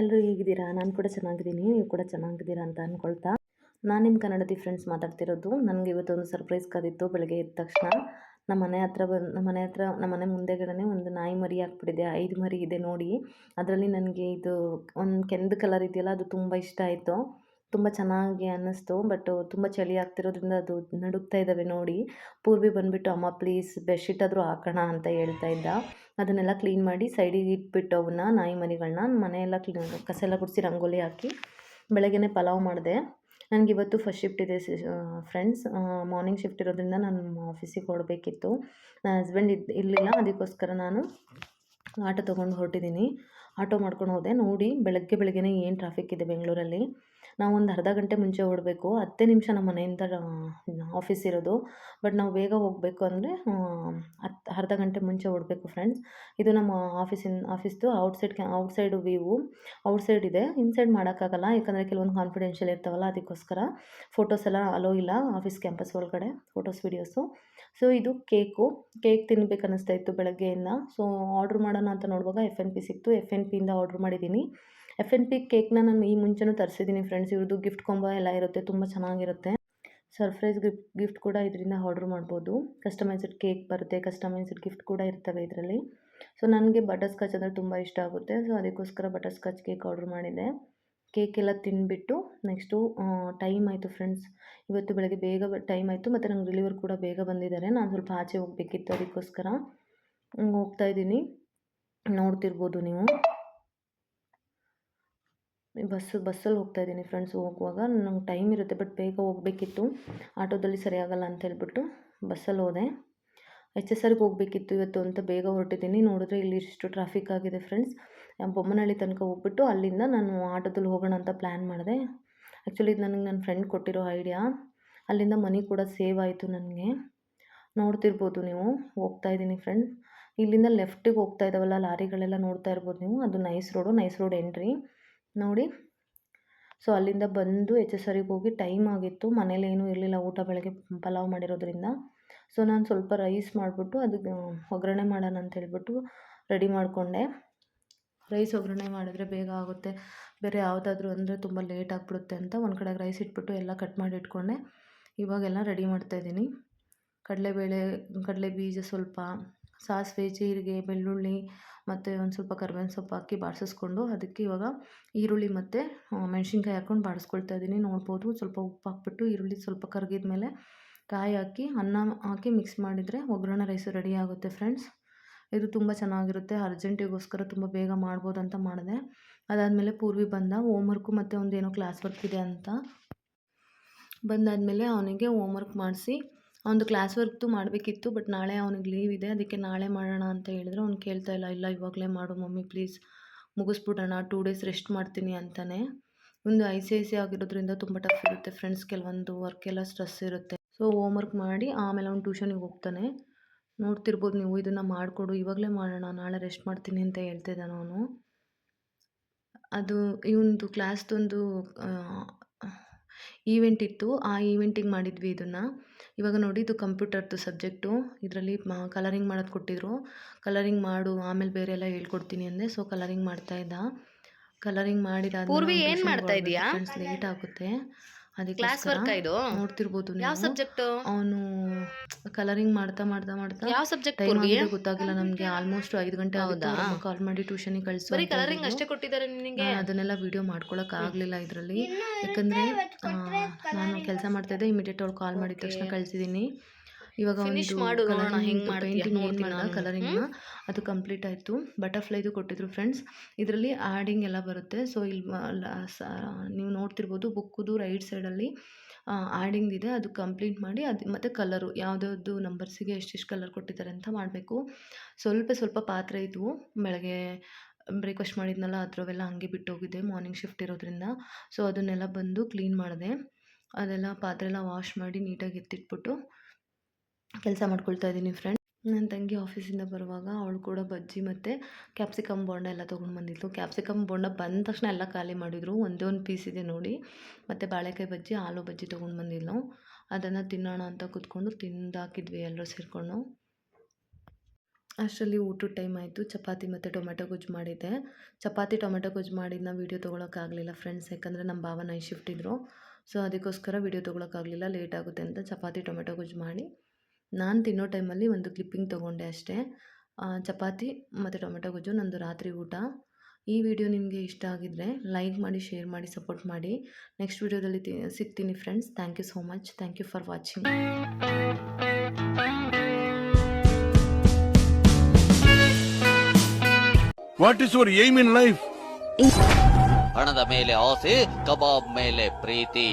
ಎಲ್ಲರೂ ಹೇಗಿದ್ದೀರಾ? ನಾನು ಕೂಡ ಚೆನ್ನಾಗಿದ್ದೀನಿ, ನೀವು ಕೂಡ ಚೆನ್ನಾಗಿದ್ದೀರಾ ಅಂತ ಅಂದ್ಕೊಳ್ತಾ ನಾನು ನಿಮ್ಮ ಕನ್ನಡತಿ ಫ್ರೆಂಡ್ಸ್ ಮಾತಾಡ್ತಿರೋದು. ನನಗೆ ಇವತ್ತೊಂದು ಸರ್ಪ್ರೈಸ್ ಕದಿತ್ತು ಬೆಳಗ್ಗೆ ಎದ್ದ ತಕ್ಷಣ. ನಮ್ಮ ಮನೆ ಹತ್ರ ಬಂದು ನಮ್ಮ ಮನೆ ಹತ್ರ ನಮ್ಮ ಮನೆ ಮುಂದೆಗಡೆ ಒಂದು ನಾಯಿ ಮರಿ ಹಾಕ್ಬಿಟ್ಟಿದೆ ಐದು ಮರಿ ಇದೆ ನೋಡಿ. ಅದರಲ್ಲಿ ನನಗೆ ಇದು ಒಂದು ಕೆಂದು ಕಲರ್ ಇದೆಯಲ್ಲ, ಅದು ತುಂಬ ಇಷ್ಟ ಆಯಿತು. ತುಂಬ ಚೆನ್ನಾಗಿ ಅನ್ನಿಸ್ತು. ಬಟ್ ತುಂಬ ಚಳಿ ಆಗ್ತಿರೋದ್ರಿಂದ ಅದು ನಡುಗ್ತಾ ಇದ್ದಾವೆ ನೋಡಿ. ಪೂರ್ವಿ ಬಂದುಬಿಟ್ಟು, ಅಮ್ಮ, ಪ್ಲೀಸ್ ಬೆಡ್ಶೀಟ್ ಆದರೂ ಹಾಕೋಣ ಅಂತ ಹೇಳ್ತಾ ಇದ್ದ. ಅದನ್ನೆಲ್ಲ ಕ್ಲೀನ್ ಮಾಡಿ ಸೈಡಿಗೆ ಇಟ್ಬಿಟ್ಟು ಅವನ್ನ, ನಾಯಿ ಮರಿಗಳನ್ನ ಮನೆಯೆಲ್ಲ ಕ್ಲೀನ್ ಕಸ ಎಲ್ಲ ಗುಡಿಸಿ ರಂಗೋಲಿ ಹಾಕಿ ಬೆಳಗ್ಗೆ ಪಲಾವ್ ಮಾಡಿದೆ. ನನಗೆ ಇವತ್ತು ಫಸ್ಟ್ ಶಿಫ್ಟ್ ಇದೆ ಫ್ರೆಂಡ್ಸ್ ಮಾರ್ನಿಂಗ್ ಶಿಫ್ಟ್ ಇರೋದ್ರಿಂದ ನಾನು ಆಫೀಸಿಗೆ ಹೊರಡಬೇಕಿತ್ತು. ನನ್ನ ಹಸ್ಬೆಂಡ್ ಇದ್ದು ಇರಲಿಲ್ಲ. ಅದಕ್ಕೋಸ್ಕರ ನಾನು ಆಟೋ ತೊಗೊಂಡು ಹೊರಟಿದ್ದೀನಿ. ಆಟೋ ಮಾಡ್ಕೊಂಡು ಹೋದೆ. ನೋಡಿ ಬೆಳಗ್ಗೆ ಬೆಳಗ್ಗೆನೇ ಏನು ಟ್ರಾಫಿಕ್ ಇದೆ ಬೆಂಗಳೂರಲ್ಲಿ. ನಾವು ಒಂದು ಅರ್ಧ ಗಂಟೆ ಮುಂಚೆ ಹೊರಡಬೇಕು. ಹತ್ತೇ ನಿಮಿಷ ನಮ್ಮ ಮನೆಯಿಂದ ಆಫೀಸ್ ಇರೋದು. ಬಟ್ ನಾವು ಬೇಗ ಹೋಗಬೇಕು ಅಂದರೆ ಹತ್ತು ಅರ್ಧ ಗಂಟೆ ಮುಂಚೆ ಹೊರಡಬೇಕು ಫ್ರೆಂಡ್ಸ್ ಇದು ನಮ್ಮ ಆಫೀಸಿನ ಆಫೀಸ್ದು ಔಟ್ಸೈಡ್ ಕ್ಯಾ ಔಟ್ಸೈಡು ವ್ಯೂವು ಔಟ್ಸೈಡ್ ಇದೆ. ಇನ್ಸೈಡ್ ಮಾಡೋಕ್ಕಾಗಲ್ಲ. ಯಾಕಂದರೆ ಕೆಲವೊಂದು ಕಾನ್ಫಿಡೆನ್ಷಿಯಲ್ ಇರ್ತಾವಲ್ಲ, ಅದಕ್ಕೋಸ್ಕರ ಫೋಟೋಸ್ ಎಲ್ಲ ಅಲೋ ಇಲ್ಲ ಆಫೀಸ್ ಕ್ಯಾಂಪಸ್ ಒಳಗಡೆ ಫೋಟೋಸ್ ವೀಡಿಯೋಸು ಸೊ ಇದು ಕೇಕು ಕೇಕ್ ತಿನ್ಬೇಕು ಅನ್ನಿಸ್ತಾ ಇತ್ತು ಬೆಳಗ್ಗೆಯಿಂದ. ಸೊ ಆರ್ಡ್ರ್ ಮಾಡೋಣ ಅಂತ ನೋಡುವಾಗ ಎಫ್ ಎನ್ ಪಿ ಸಿಕ್ತು. ಎಫ್ ಎನ್ ಪಿಯಿಂದ ಆರ್ಡ್ರ್ ಮಾಡಿದ್ದೀನಿ. ಎಫ್ ಎನ್ ಪಿ ಕೇಕ್ನ ನಾನು ಈ ಮುಂಚೆನೂ ತರಿಸಿದ್ದೀನಿ ಫ್ರೆಂಡ್ಸ್ ಇವ್ರದ್ದು ಗಿಫ್ಟ್ ಕೊಂಬ ಎಲ್ಲ ಇರುತ್ತೆ, ತುಂಬ ಚೆನ್ನಾಗಿರುತ್ತೆ. ಸರ್ಪ್ರೈಸ್ ಗಿಫ್ಟ್ ಗಿಫ್ಟ್ ಕೂಡ ಇದರಿಂದ ಆರ್ಡ್ರ್ ಮಾಡ್ಬೋದು. ಕಸ್ಟಮೈಸ್ಡ್ ಕೇಕ್ ಬರುತ್ತೆ ಕಸ್ಟಮೈಸ್ಡ್ ಗಿಫ್ಟ್ ಕೂಡ ಇರ್ತವೆ ಇದರಲ್ಲಿ. ಸೊ ನನಗೆ ಬಟರ್ ಸ್ಕಾಚ್ ಅಂದರೆ ತುಂಬ ಇಷ್ಟ ಆಗುತ್ತೆ. ಸೊ ಅದಕ್ಕೋಸ್ಕರ ಬಟರ್ ಸ್ಕಾಚ್ ಕೇಕ್ ಆರ್ಡ್ರ್ ಮಾಡಿದ್ದೆ ಕೇಕ್ ಎಲ್ಲ ತಿಂದುಬಿಟ್ಟು ನೆಕ್ಸ್ಟು ಟೈಮ್ ಆಯಿತು ಫ್ರೆಂಡ್ಸ್ ಇವತ್ತು ಬೆಳಗ್ಗೆ ಬೇಗ ಟೈಮ್ ಆಯಿತು ಮತ್ತು ನಂಗೆ ಡೆಲಿವರ್ ಕೂಡ ಬೇಗ ಬಂದಿದ್ದಾರೆ. ನಾನು ಸ್ವಲ್ಪ ಆಚೆ ಹೋಗಬೇಕಿತ್ತು ಅದಕ್ಕೋಸ್ಕರ. ಹೋಗ್ತಾ ಇದ್ದೀನಿ. ನೋಡ್ತಿರ್ಬೋದು ನೀವು. ಬಸ್ಸು ಬಸ್ಸಲ್ಲಿ ಹೋಗ್ತಾ ಇದ್ದೀನಿ ಫ್ರೆಂಡ್ಸ್ ಹೋಗುವಾಗ. ನಂಗೆ ಟೈಮ್ ಇರುತ್ತೆ ಬಟ್ ಬೇಗ ಹೋಗಬೇಕಿತ್ತು. ಆಟೋದಲ್ಲಿ ಸರಿ ಅಂತ ಹೇಳ್ಬಿಟ್ಟು ಬಸ್ಸಲ್ಲಿ ಹೋದೆ. ಎಚ್ ಎಸ್ ಆರ್ಗೆ ಹೋಗಬೇಕಿತ್ತು ಇವತ್ತು ಅಂತ ಬೇಗ ಹೊರಟಿದ್ದೀನಿ. ನೋಡಿದ್ರೆ ಇಲ್ಲಿ ಇಷ್ಟು ಟ್ರಾಫಿಕ್ ಆಗಿದೆ ಫ್ರೆಂಡ್ಸ್ ಬೊಮ್ಮನಹಳ್ಳಿ ತನಕ ಹೋಗ್ಬಿಟ್ಟು ಅಲ್ಲಿಂದ ನಾನು ಆಟೋದಲ್ಲಿ ಹೋಗೋಣ ಅಂತ ಪ್ಲ್ಯಾನ್ ಮಾಡಿದೆ. ಆ್ಯಕ್ಚುಲಿ ಇದು ನನಗೆ ನನ್ನ ಫ್ರೆಂಡ್ ಕೊಟ್ಟಿರೋ ಐಡಿಯಾ ಅಲ್ಲಿಂದ ಮನಿ ಕೂಡ ಸೇವ್ ಆಯಿತು ನನಗೆ. ನೋಡ್ತಿರ್ಬೋದು ನೀವು. ಹೋಗ್ತಾ ಇದ್ದೀನಿ ಫ್ರೆಂಡ್ ಇಲ್ಲಿಂದ ಲೆಫ್ಟಿಗೆ ಹೋಗ್ತಾ ಇದ್ದಾವಲ್ಲ ಲಾರಿಗಳೆಲ್ಲ ನೋಡ್ತಾ ಇರ್ಬೋದು ನೀವು. ಅದು nice road nice road entry ನೋಡಿ. ಸೊ ಅಲ್ಲಿಂದ ಬಂದು ಎಚ್ ಎಸ್ ಆರಿಗೆ ಹೋಗಿ ಟೈಮ್ ಆಗಿತ್ತು. ಮನೇಲಿ ಏನೂ ಇರಲಿಲ್ಲ ಊಟ ಬೆಳಗ್ಗೆ ಪಲಾವ್ ಮಾಡಿರೋದ್ರಿಂದ. ಸೊ ನಾನು ಸ್ವಲ್ಪ ರೈಸ್ ಮಾಡಿಬಿಟ್ಟು ಅದಕ್ಕೆ ಒಗ್ಗರಣೆ ಮಾಡೋಣ ಅಂತ ಹೇಳ್ಬಿಟ್ಟು ರೆಡಿ ಮಾಡಿಕೊಂಡೆ. ರೈಸ್ ಒಗ್ಗರಣೆ ಮಾಡಿದ್ರೆ ಬೇಗ ಆಗುತ್ತೆ. ಬೇರೆ ಯಾವುದಾದ್ರೂ ಅಂದರೆ ತುಂಬ ಲೇಟ್ ಆಗಿಬಿಡುತ್ತೆ ಅಂತ ಒಂದು ಕಡೆಗೆ ರೈಸ್ ಇಟ್ಬಿಟ್ಟು ಎಲ್ಲ ಕಟ್ ಮಾಡಿ ಇಟ್ಕೊಂಡೆ. ಇವಾಗೆಲ್ಲ ರೆಡಿ ಮಾಡ್ತಾಯಿದ್ದೀನಿ ಕಡಲೆಬೇಳೆ ಕಡಲೆ ಬೀಜ ಸ್ವಲ್ಪ ಸಾಸಿವೆ, ಜೀರಿಗೆ, ಬೆಳ್ಳುಳ್ಳಿ ಮತ್ತು ಒಂದು ಸ್ವಲ್ಪ ಕರ್ಬೇವಿನ ಸೊಪ್ಪು ಹಾಕಿ ಬಾಡಿಸಿಸ್ಕೊಂಡು ಅದಕ್ಕೆ ಇವಾಗ ಈರುಳ್ಳಿ ಮತ್ತು ಮೆಣಸಿನ್ಕಾಯಿ ಹಾಕ್ಕೊಂಡು ಬಾಡಿಸ್ಕೊಳ್ತಾ ಇದ್ದೀನಿ ನೋಡ್ಬೋದು ಸ್ವಲ್ಪ ಉಪ್ಪು ಹಾಕ್ಬಿಟ್ಟು ಈರುಳ್ಳಿ ಸ್ವಲ್ಪ ಕರಗಿದ ಮೇಲೆ ಕಾಯಿ ಹಾಕಿ, ಅನ್ನ ಹಾಕಿ ಮಿಕ್ಸ್ ಮಾಡಿದರೆ ಒಗ್ಗರಣೆ ರೈಸು ರೆಡಿ ಆಗುತ್ತೆ ಫ್ರೆಂಡ್ಸ್ ಇದು ತುಂಬ ಚೆನ್ನಾಗಿರುತ್ತೆ. ಅರ್ಜೆಂಟಿಗೋಸ್ಕರ ತುಂಬ ಬೇಗ ಮಾಡ್ಬೋದು ಅಂತ ಮಾಡಿದೆ. ಅದಾದಮೇಲೆ ಪೂರ್ವಿ ಬಂದ ವರ್ಕು ಮತ್ತು ಒಂದೇನೋ ಕ್ಲಾಸ್ ವರ್ಕ್ ಇದೆ ಅಂತ. ಬಂದಾದಮೇಲೆ ಅವನಿಗೆ ವರ್ಕ್ ಮಾಡಿಸಿ ಅವನದು ಕ್ಲಾಸ್ ವರ್ಕ್ದು ಮಾಡಬೇಕಿತ್ತು ಬಟ್ ನಾಳೆ ಅವ್ನಿಗೆ ಲೀವ್ ಇದೆ, ಅದಕ್ಕೆ ನಾಳೆ ಮಾಡೋಣ ಅಂತ ಹೇಳಿದ್ರು. ಅವ್ನು ಕೇಳ್ತಾ ಇಲ್ಲ ಇಲ್ಲ, ಇವಾಗಲೇ ಮಾಡು ಮಮ್ಮಿ ಪ್ಲೀಸ್ ಮುಗಿಸ್ಬಿಡೋಣ ಟೂ ಡೇಸ್ ರೆಸ್ಟ್ ಮಾಡ್ತೀನಿ ಅಂತಾನೆ. ಒಂದು ಐ ಸಿ ಐ ಸಿ ಆಗಿರೋದ್ರಿಂದ ತುಂಬ ಟಫ್ ಇರುತ್ತೆ ಫ್ರೆಂಡ್ಸ್ ಕೆಲವೊಂದು ವರ್ಕ್ ಎಲ್ಲ ಸ್ಟ್ರೆಸ್ ಇರುತ್ತೆ. ಸೊ ವರ್ಕ್ ಮಾಡಿ ಆಮೇಲೆ ಅವ್ನು ಟ್ಯೂಷನಿಗೆ ಹೋಗ್ತಾನೆ. ನೋಡ್ತಿರ್ಬೋದು ನೀವು ಇದನ್ನು ಮಾಡಿಕೊಡು, ಇವಾಗಲೇ ಮಾಡೋಣ, ನಾಳೆ ರೆಸ್ಟ್ ಮಾಡ್ತೀನಿ ಅಂತ ಹೇಳ್ತಿದ್ದಾನೆ ಅವನು. ಅದು, ಇವನದು ಕ್ಲಾಸ್ದೊಂದು ಈವೆಂಟ್ ಇತ್ತು. ಆ ಈವೆಂಟಿಗೆ ಮಾಡಿದ್ವಿ ಇದನ್ನು. ಇವಾಗ ನೋಡಿ ಇದು ಕಂಪ್ಯೂಟರ್ದು ಸಬ್ಜೆಕ್ಟು. ಇದರಲ್ಲಿ ಕಲರಿಂಗ್ ಮಾಡೋದು ಕೊಟ್ಟಿದ್ರು. ಕಲರಿಂಗ್ ಮಾಡು ಆಮೇಲೆ ಬೇರೆ ಎಲ್ಲ ಹೇಳ್ಕೊಡ್ತೀನಿ ಅಂದೆ. ಸೊ ಕಲರಿಂಗ್ ಮಾಡ್ತಾ ಇದ್ದ. ಕಲರಿಂಗ್ ಮಾಡಿದ ಏನು ಮಾಡ್ತಾ ಇದೀಯಾ? ಲೇಟ್ ಆಗುತ್ತೆ. ಕ್ಲಾಸ್ ವರ್ಕ್ ಇದು ನೋಡ್ತಿರ್ಬೋದು ಯಾವ ಸಬ್ಜೆಕ್ಟ್ ಅವನು ಕಲರಿಂಗ್ ಮಾಡ್ತಾ ಮಾಡ್ತಾ ಮಾಡ್ತಾ ಯಾವ ಸಬ್ಜೆಕ್ಟ್ ಗೊತ್ತಾಗಿಲ್ಲ ನಮಗೆ. ಆಲ್ಮೋಸ್ಟ್ ಐದು ಗಂಟೆ ಹೌದಾ? ಕಾಲ್ ಮಾಡಿ ಟ್ಯೂಷನ್ ಕಳಿಸು ಬರೀ ಕಲರಿಂಗ್ ಅಷ್ಟೇ ಕೊಟ್ಟಿದ್ದಾರೆ ನಿನಗೆ? ಅದನ್ನೆಲ್ಲ ವಿಡಿಯೋ ಮಾಡ್ಕೊಳಕ್ ಆಗಲಿಲ್ಲ ಇದರಲ್ಲಿ. ಯಾಕಂದ್ರೆ ನಾನು ಕೆಲಸ ಮಾಡ್ತಾ ಇದ್ದೆ ಇಮಿಡಿಯೇಟ್ ಅವ್ಳು ಕಾಲ್ ಮಾಡಿದ ತಕ್ಷಣ ಕಳಿಸಿದ್ದೀನಿ ಇವಾಗ ಫಿನಿಶ್ ಒಂದು ನಾನು. ಕಲರಿಂಗ್ನ ಅದು ಕಂಪ್ಲೀಟ್ ಆಯಿತು. ಬಟರ್ಫ್ಲೈದು ಕೊಟ್ಟಿದ್ರು ಫ್ರೆಂಡ್ಸ್ ಇದರಲ್ಲಿ ಆ್ಯಡಿಂಗ್ ಎಲ್ಲ ಬರುತ್ತೆ. ಸೊ ಇಲ್ಲಿ ನೀವು ನೋಡ್ತಿರ್ಬೋದು ಬುಕ್ಕುದು ರೈಟ್ ಸೈಡಲ್ಲಿ ಆ್ಯಡಿಂಗ್ ಇದೆ. ಅದು ಕಂಪ್ಲೀಟ್ ಮಾಡಿ ಅದು ಮತ್ತು ಕಲರು ಯಾವುದ್ಯಾವ್ದು ನಂಬರ್ಸಿಗೆ ಎಷ್ಟೆಷ್ಟು ಕಲರ್ ಕೊಟ್ಟಿದ್ದಾರೆ ಅಂತ ಮಾಡಬೇಕು. ಸ್ವಲ್ಪ ಸ್ವಲ್ಪ ಪಾತ್ರೆ ಇದ್ವು. ಬೆಳಗ್ಗೆ ಬ್ರೇಕ್ಫಾಸ್ಟ್ ಮಾಡಿದ್ನಲ್ಲ ಅದರವೆಲ್ಲ ಹಂಗೆ ಬಿಟ್ಟು ಹೋಗಿದೆ ಮಾರ್ನಿಂಗ್ ಶಿಫ್ಟ್ ಇರೋದ್ರಿಂದ. ಸೊ ಅದನ್ನೆಲ್ಲ ಬಂದು ಕ್ಲೀನ್ ಮಾಡಿದೆ. ಅದೆಲ್ಲ ಪಾತ್ರೆ ಎಲ್ಲ ವಾಶ್ ಮಾಡಿ ನೀಟಾಗಿ ಎತ್ತಿಟ್ಬಿಟ್ಟು ಕೆಲಸ ಮಾಡ್ಕೊಳ್ತಾ ಇದ್ದೀನಿ ಫ್ರೆಂಡ್ ನನ್ನ ತಂಗಿ ಆಫೀಸಿಂದ ಬರುವಾಗ ಅವಳು ಕೂಡ ಬಜ್ಜಿ ಮತ್ತು ಕ್ಯಾಪ್ಸಿಕಮ್ ಬೋಂಡ ಎಲ್ಲ ತೊಗೊಂಡು ಬಂದಿದ್ಲು. ಕ್ಯಾಪ್ಸಿಕಮ್ ಬೋಂಡ ಬಂದ ತಕ್ಷಣ ಎಲ್ಲ ಖಾಲಿ ಮಾಡಿದರು. ಒಂದೇ ಒಂದು ಪೀಸ್ ಇದೆ ನೋಡಿ. ಮತ್ತು ಬಾಳೆಕಾಯಿ ಬಜ್ಜಿ, ಆಲೂ ಬಜ್ಜಿ ತೊಗೊಂಡು ಬಂದಿದ್ಲು. ಅದನ್ನು ತಿನ್ನೋಣ ಅಂತ ಕೂತ್ಕೊಂಡು ತಿಂದಾಕಿದ್ವಿ ಎಲ್ಲರೂ ಸೇರಿಕೊಂಡು. ಅಷ್ಟರಲ್ಲಿ ಊಟದ ಟೈಮ್ ಆಯಿತು. ಚಪಾತಿ ಮತ್ತು ಟೊಮೆಟೊ ಗೊಜ್ಜು ಮಾಡಿದ್ದೆ. ಚಪಾತಿ, ಟೊಮೆಟೊ ಗೊಜ್ಜು ಮಾಡಿದ್ನ ವೀಡಿಯೋ ತೊಗೊಳಕ್ಕಾಗಲಿಲ್ಲ ಫ್ರೆಂಡ್ಸ್ ಯಾಕಂದರೆ ನಮ್ಮ ಭಾವ ಶಿಫ್ಟ್ ಇದ್ದರು ಸೊ ಅದಕ್ಕೋಸ್ಕರ ವೀಡಿಯೋ ತೊಗೊಳಕ್ಕಾಗಲಿಲ್ಲ ಲೇಟ್ ಆಗುತ್ತೆ ಅಂತ ಚಪಾತಿ, ಟೊಮೆಟೊ ಗೊಜ್ಜು ಮಾಡಿ ನಾನು ತಿನ್ನೋ ಟೈಮಲ್ಲಿ ಒಂದು ಕ್ಲಿಪ್ಪಿಂಗ್ ತೊಗೊಂಡೆ ಅಷ್ಟೇ. ಚಪಾತಿ ಮತ್ತು ಟೊಮೆಟೊ ಗೊಜ್ಜು ನಂದು ರಾತ್ರಿ ಊಟ. ಈ ವಿಡಿಯೋ ನಿಮಗೆ ಇಷ್ಟ ಆಗಿದ್ದರೆ ಲೈಕ್ ಮಾಡಿ ಶೇರ್ ಮಾಡಿ ಸಪೋರ್ಟ್ ಮಾಡಿ. ನೆಕ್ಸ್ಟ್ ವಿಡಿಯೋದಲ್ಲಿ ತಿ ಸಿಗ್ತೀನಿ friends. Thank you so much. Thank you for watching. What is your aim in life ಹಣದ ಮೇಲೆ ಆಸೆ ಕಬಾಬ್ ಮೇಲೆ ಪ್ರೀತಿ.